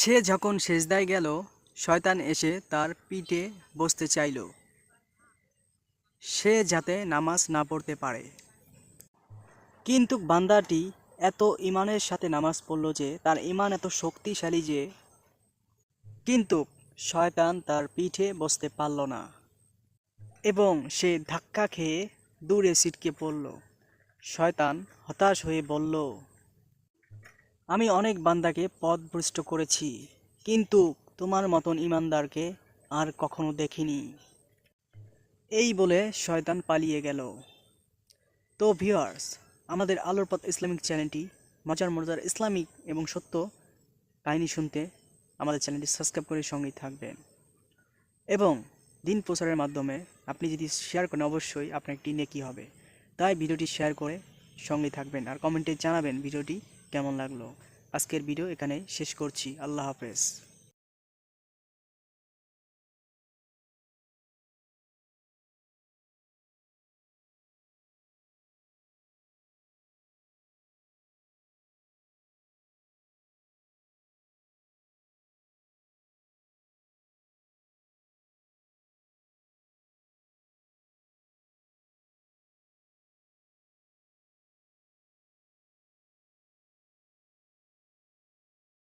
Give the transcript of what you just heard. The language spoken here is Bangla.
সে যখন সেজদায় গেল, শয়তান এসে তার পিঠে বসতে চাইল। সে যাতে নামাজ না পড়তে পারে। কিন্তু বান্দাটি এত ইমানের সাথে নামাজ পড়ল যে, তার ইমান এত শক্তিশালী যে, কিন্তু শয়তান তার পিঠে বসতে পারল না এবং সে ধাক্কা খেয়ে দূরে ছিটকে পড়ল। শয়তান হতাশ হয়ে বলল আমি অনেক বান্দাকে পথভ্রষ্ট করেছি, কিন্তু তোমার মতন ইমানদারকে আর কখনো দেখিনি। এই বলে শয়তান পালিয়ে গেল। তো ভিউয়ার্স, আমাদের আলোর পথ ইসলামিক চ্যানেলটি মজার মজার ইসলামিক এবং সত্য কাহিনী শুনতে আমাদের চ্যানেলটি সাবস্ক্রাইব করে সঙ্গেই থাকবেন। এবং দিন প্রচারের মাধ্যমে আপনি যদি শেয়ার করেন, অবশ্যই আপনার একটি নেকি হবে। তাই ভিডিওটি শেয়ার করে সঙ্গে থাকবেন আর কমেন্টে জানাবেন ভিডিওটি কেমন লাগল? আজকের ভিডিও এখানে শেষ করছি। আল্লাহ হাফেজ।